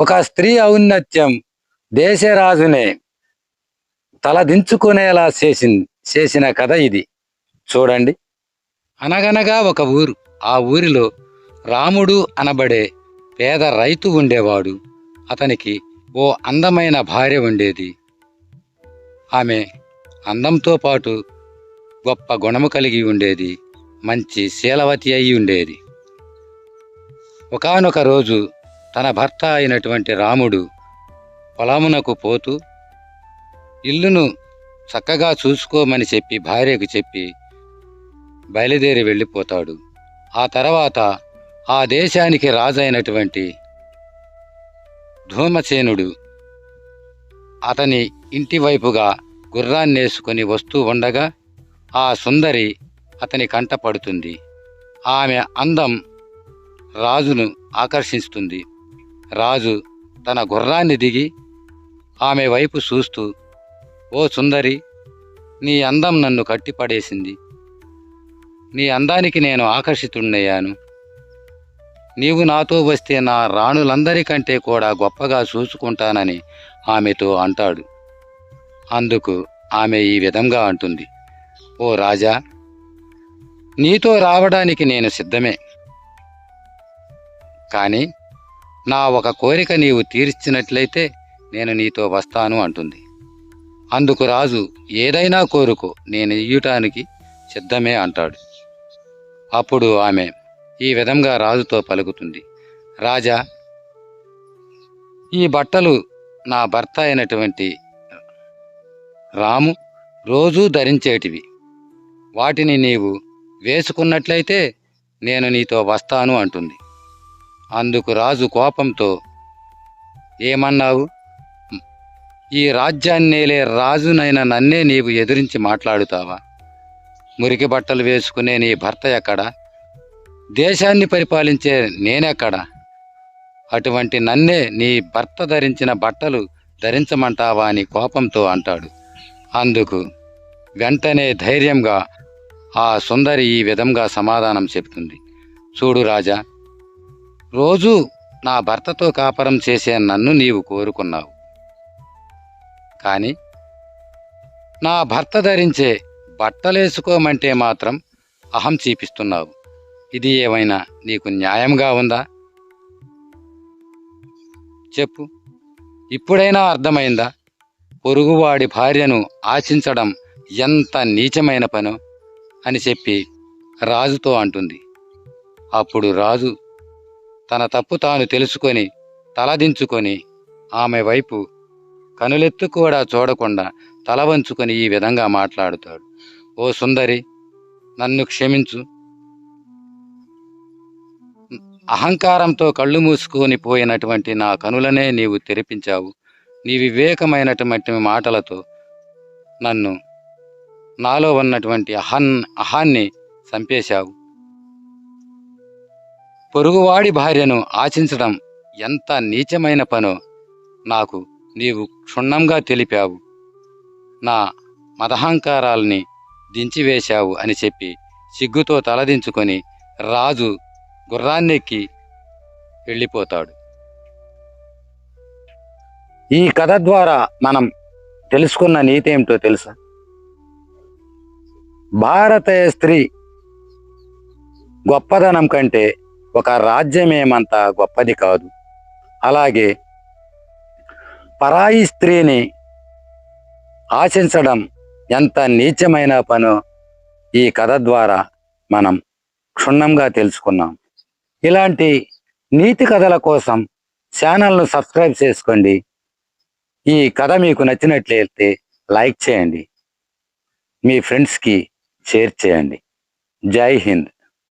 ఒక స్త్రీ ఔన్నత్యం దేశరాజునే తలదించుకునేలా చేసి చేసిన కథ ఇది. చూడండి. అనగనగా ఒక ఊరు. ఆ ఊరిలో రాముడు అనబడే పేద రైతు ఉండేవాడు. అతనికి ఓ అందమైన భార్య ఉండేది. ఆమె అందంతో పాటు గొప్ప గుణము కలిగి ఉండేది. మంచి శీలవతి అయి ఉండేది. ఒకానొక రోజు తన భర్త అయినటువంటి రాముడు పొలమునకు పోతూ ఇల్లును చక్కగా చూసుకోమని చెప్పి భార్యకు చెప్పి బయలుదేరి వెళ్ళిపోతాడు. ఆ తర్వాత ఆ దేశానికి రాజైనటువంటి ధూమసేనుడు అతని ఇంటి వైపుగా గుర్రాన్నేసుకుని వస్తూ ఉండగా ఆ సుందరి అతని కంట పడుతుంది. ఆమె అందం రాజును ఆకర్షిస్తుంది. రాజు తన గుర్రాన్ని దిగి ఆమె వైపు చూస్తూ ఓ సుందరి నీ అందం నన్ను కట్టిపడేసింది. నీ అందానికి నేను ఆకర్షితుణ్ణయ్యాను. నీవు నాతో వస్తే నా రాణులందరికంటే కూడా గొప్పగా చూసుకుంటానని ఆమెతో అంటాడు. అందుకు ఆమె ఈ విధంగా అంటుంది. ఓ రాజా నీతో రావడానికి నేను సిద్ధమే. కానీ నా ఒక కోరిక నీవు తీర్చినట్లయితే నేను నీతో వస్తాను అంటుంది. అందుకు రాజు ఏదైనా కోరుకో నేను ఇయ్యటానికి సిద్ధమే అంటాడు. అప్పుడు ఆమె ఈ విధంగా రాజుతో పలుకుతుంది. రాజా ఈ బట్టలు నా భర్త అయినటువంటి రాము రోజూ ధరించేటివి. వాటిని నీవు వేసుకున్నట్లయితే నేను నీతో వస్తాను అంటుంది. అందుకు రాజు కోపంతో ఏమన్నావు? ఈ రాజ్యాన్నేలే రాజునైన నన్నే నీవు ఎదిరించి మాట్లాడుతావా? మురికి బట్టలు వేసుకునే నీ భర్త ఎక్కడా? దేశాన్ని పరిపాలించే నేనెక్కడా? అటువంటి నన్నే నీ భర్త ధరించిన బట్టలు ధరించమంటావా? అని కోపంతో అంటాడు. అందుకు వెంటనే ధైర్యంగా ఆ సుందరి ఈ విధంగా సమాధానం చెబుతుంది చూడు రాజా రోజూ నా భర్తతో కాపరం చేసే నన్ను నీవు కోరుకున్నావు. కానీ నా భర్త ధరించే బట్టలేసుకోమంటే మాత్రం అహం చూపిస్తున్నావు. ఇది ఏమైనా నీకు న్యాయంగా ఉందా? చెప్పు. ఇప్పుడైనా అర్థమైందా? పొరుగువాడి భార్యను ఆశించడం ఎంత నీచమైన పనో? అని చెప్పి రాజుతో అంటుంది. అప్పుడు రాజు తన తప్పు తాను తెలుసుకొని తలదించుకొని ఆమె వైపు కనులెత్తు కూడా చూడకుండా తల వంచుకొని ఈ విధంగా మాట్లాడుతాడు. ఓ సుందరి నన్ను క్షమించు. అహంకారంతో కళ్ళు మూసుకొని పోయినటువంటి నా కనులనే నీవు తెరిపించావు. నీ వివేకమైనటువంటి మాటలతో నన్ను నాలో ఉన్నటువంటి అహన్ అహాన్ని చంపేశావు. పొరుగువాడి భార్యను ఆశించడం ఎంత నీచమైన పనో నాకు నీవు క్షుణ్ణంగా తెలిపావు. నా మదహంకారాల్ని దించివేశావు అని చెప్పి సిగ్గుతో తలదించుకొని రాజు గుర్రాన్నెక్కి వెళ్ళిపోతాడు. ఈ కథ ద్వారా మనం తెలుసుకున్న నీతి ఏమిటో తెలుసా? భారతీయ స్త్రీ గొప్పదనం కంటే ఒక రాజ్యమేమంత గొప్పది కాదు. అలాగే పరాయి స్త్రీని ఆశించడం ఎంత నీచమైన పనో ఈ కథ ద్వారా మనం క్షుణ్ణంగా తెలుసుకున్నాం. ఇలాంటి నీతి కథల కోసం ఛానల్ను సబ్స్క్రైబ్ చేసుకోండి. ఈ కథ మీకు నచ్చినట్లయితే లైక్ చేయండి. మీ ఫ్రెండ్స్కి షేర్ చేయండి. జై హింద్.